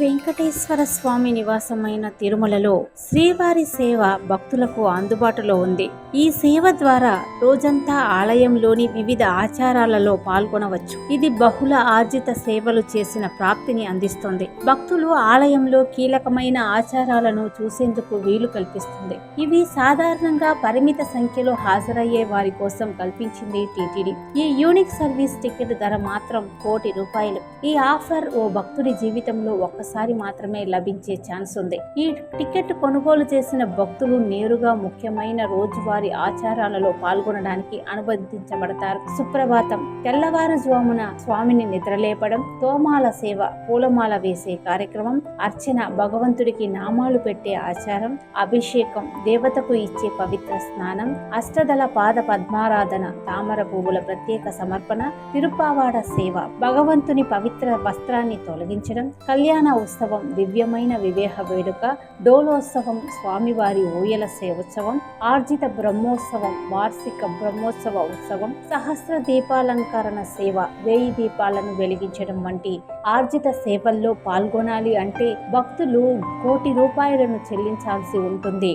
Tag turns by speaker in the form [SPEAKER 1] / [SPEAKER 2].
[SPEAKER 1] వెంకటేశ్వర స్వామి నివాసమైన తిరుమలలో శ్రీవారి సేవ భక్తులకు అందుబాటులో ఉంది. ఈ సేవ ద్వారా రోజంతా ఆలయంలోని వివిధ ఆచారాలలో పాల్గొనవచ్చు. ఇది బహుళ ఆర్జిత సేవలు చేసిన ప్రాప్తిని అందిస్తుంది. భక్తులు ఆలయంలో కీలకమైన ఆచారాలను చూసేందుకు వీలు కల్పిస్తుంది. ఇవి సాధారణంగా పరిమిత సంఖ్యలో హాజరయ్యే వారి కోసం కల్పించింది టీటీడీ. ఈ యూనిక్ సర్వీస్ టికెట్ ధర మాత్రం కోటి రూపాయలు. ఈ ఆఫర్ ఓ భక్తుడి జీవితంలో ఒక్కసారి మాత్రమే లభించే ఛాన్స్ ఉంది. ఈ టికెట్ కొనుగోలు చేసిన భక్తులు నేరుగా ముఖ్యమైన రోజువారీ ఆచారాలలో పాల్గొనడానికి అనుబంధించబడతారు సుప్రభాతం. తెల్లవారుజామున స్వామిని నిద్రలేపడం తోమాల సేవ పూలమాల వేసే కార్యక్రమం అర్చన భగవంతుడికి నామాలు పెట్టే ఆచారం అభిషేకం దేవతకు ఇచ్చే పవిత్ర స్నానం అష్టదళ పాద పద్మారాధన తామర పువ్వుల ప్రత్యేక సమర్పణ తిరుపావాడ సేవ భగవంతుని పవిత్ర వస్త్రాన్ని తొలగించడం కళ్యాణ ఉత్సవం దివ్యమైన వివేహ వేడుక డోలోత్సవం స్వామివారి ఊయల సేవోత్సవం ఆర్జిత బ్రహ్మోత్సవం వార్షిక బ్రహ్మోత్సవ ఉత్సవం సహస్ర దీపాలంకరణ సేవ వేయి దీపాలను వెలిగించడం వంటి ఆర్జిత సేవల్లో పాల్గొనాలి అంటే భక్తులు కోటి రూపాయలను చెల్లించాల్సి ఉంటుంది.